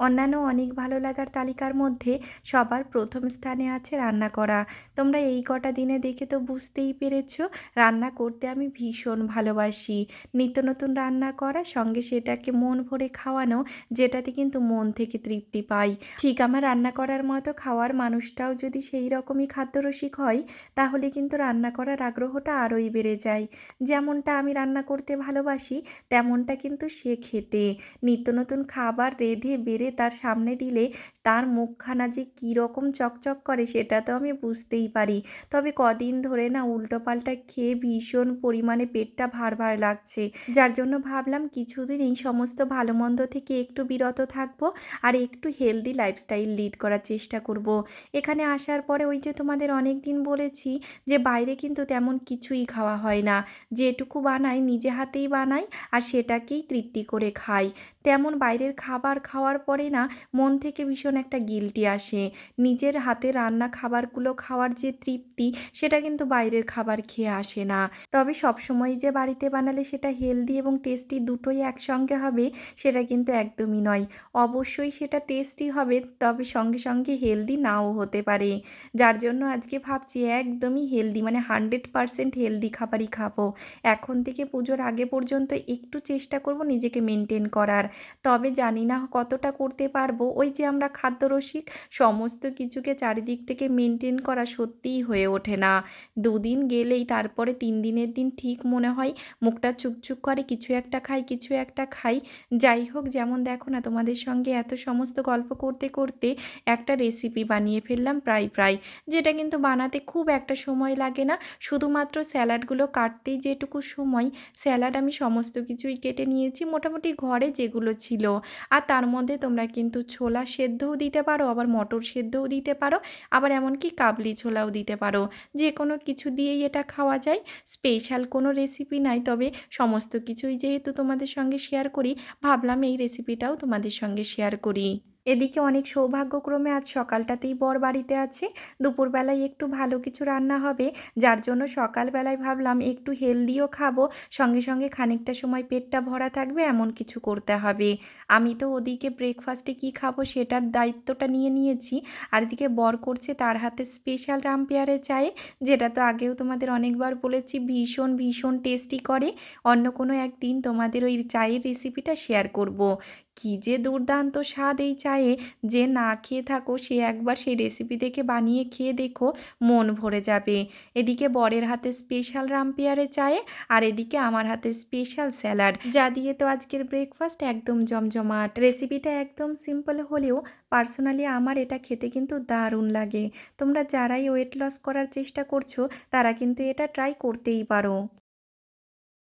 অন্যান্য অনেক ভালো লাগার তালিকার মধ্যে সবার প্রথম স্থানে আছে রান্না করা। তোমরা এই কটা দিনে দেখে তো বুঝতেই পেরেছ, রান্না করতে আমি ভীষণ ভালোবাসি। নিত্য নতুন রান্না করা, সঙ্গে সেটাকে মন ভরে খাওয়ানো, যেটাতে কিন্তু মন থেকে তৃপ্তি পাই। ঠিক আমার রান্না করার মতো খাওয়ার মানুষটাও যদি সেই রকমই খাদ্যরসিক হয়, তাহলে কিন্তু রান্না করার আগ্রহটা আরোই বেড়ে যায়। যেমনটা আমি রান্না করতে ভালোবাসি, তেমনটা কিন্তু সে খেতে। নিত্য নতুন খাবার রেঁধে, বেড়ে তার সামনে দিলে তার মুখখানা যে কী রকম চকচক করে সেটা তো আমি বুঝতেই পারি। তবে কদিন ধরে না উল্টোপাল্টা খেয়ে ভীষণ পরিমাণে পেটটা ভার ভার লাগছে। যার জন্য ভাবলাম কিছুদিন এই সমস্ত ভালো মন্দ থেকে একটু বিরত থাকব আর একটু হেলদি লাইফস্টাইল লিড করার চেষ্টা করব। এখানে আসার পরে ওই যে তোমাদের অনেক দিন বলেছি যে বাইরে কিন্তু তেমন কিছুই খাওয়া হয় না। যেটুকু বানাই নিজে হাতেই বানাই আর সেটাকেই তৃপ্তি করে খাই। তেমন বাইরের খাবার খাওয়ার পরে না মন থেকে ভীষণ একটা গিল্টি আসে। নিজের হাতে রান্না খাবারগুলো খাওয়ার যে তৃপ্তি, সেটা কিন্তু বাইরের খাবার খেয়ে আসে না। তবে সবসময় যে বাড়িতে বানালে সেটা হেলদি এবং টেস্টি দুটোই একসঙ্গে হবে, সেটা কিন্তু একদমই নয়। অবশ্যই সেটা টেস্টি হবে, তবে সঙ্গে সঙ্গে হেলদি নাও হতে পারে। যার জন্য আজকে ভাবছি একদমই হেলদি মানে হান্ড্রেড পারসেন্ট হেলদি খাবারই খাব। এখন থেকে পুজোর আগে পর্যন্ত একটু চেষ্টা করব নিজেকে মেনটেন করার। তবে জানি না কতটা করতে পারব। ওই যে আমরা খাদ্যরসিক সমস্ত কিছুকে চারিদিক থেকে মেনটেন করা সত্যিই হয়ে ওঠে না। দুদিন গেলেই তারপরে তিন দিনের দিন ঠিক মনে হয়, মুখটা চুপচুপ করে, কিছু একটা খাই, কিছু একটা খাই। যাই হোক, যেমন দেখো না, তোমাদের সঙ্গে এত সমস্ত গল্প করতে করতে একটা রেসিপি বানিয়ে ফেললাম প্রায় প্রায়, যেটা কিন্তু বানাতে খুব একটা সময় লাগে না। শুধুমাত্র স্যালাডগুলো কাটতেই যেটুকু সময়, স্যালাড আমি সমস্ত কিছুই কেটে নিয়েছি, মোটামুটি ঘরে যেগুলো ছিল। আর তার মধ্যে তোমরা কিন্তু ছোলা সেদ্ধও দিতে পারো, আবার মটর সেদ্ধও দিতে পারো, আবার এমনকি কাবলি ছোলাও দিতে পারো। যে কোনো কিছু দিয়েই এটা খাওয়া যায়। স্পেশাল কোনো রেসিপি নাই, তবে সমস্ত কিছুই যেহেতু তোমাদের সঙ্গে শেয়ার করি, ভাবলাম এই রেসিপিটাও তোমাদের সঙ্গে শেয়ার করি। এদিকে অনেক সৌভাগ্যক্রমে আজ সকালটাতেই বর বাড়িতে আছে। দুপুরবেলায় একটু ভালো কিছু রান্না হবে, যার জন্য সকালবেলায় ভাবলাম একটু হেলদিও খাব। সঙ্গে সঙ্গে খানিকটা সময় পেটটা ভরা থাকবে, এমন কিছু করতে হবে। আমি তো ওদিকে ব্রেকফাস্টে কি খাব সেটার দায়িত্বটা নিয়ে নিয়েছি। আর এদিকে বর করছে তার হাতে স্পেশাল রামপেয়ারের চায়ে, যেটা তো আগেও তোমাদের অনেকবার বলেছি ভীষণ ভীষণ টেস্টি করে। অন্য কোনো একদিন তোমাদের ওই চায়ের রেসিপিটা শেয়ার করব। কী যে দুর্দান্ত স্বাদ এই চায়ে, যে না খেয়ে থাকো, সে একবার সেই রেসিপি দেখে বানিয়ে খেয়ে দেখো, মন ভরে যাবে। এদিকে বরের হাতে স্পেশাল রামপেয়ারে চায়ে, আর এদিকে আমার হাতে স্পেশাল স্যালাড যা দিয়ে তো আজকের ব্রেকফাস্ট একদম জমজমাট। রেসিপিটা একদম সিম্পল হলেও পার্সোনালি আমার এটা খেতে কিন্তু দারুণ লাগে। তোমরা যারাই ওয়েট লস করার চেষ্টা করছ, তারা কিন্তু এটা ট্রাই করতেই পারো।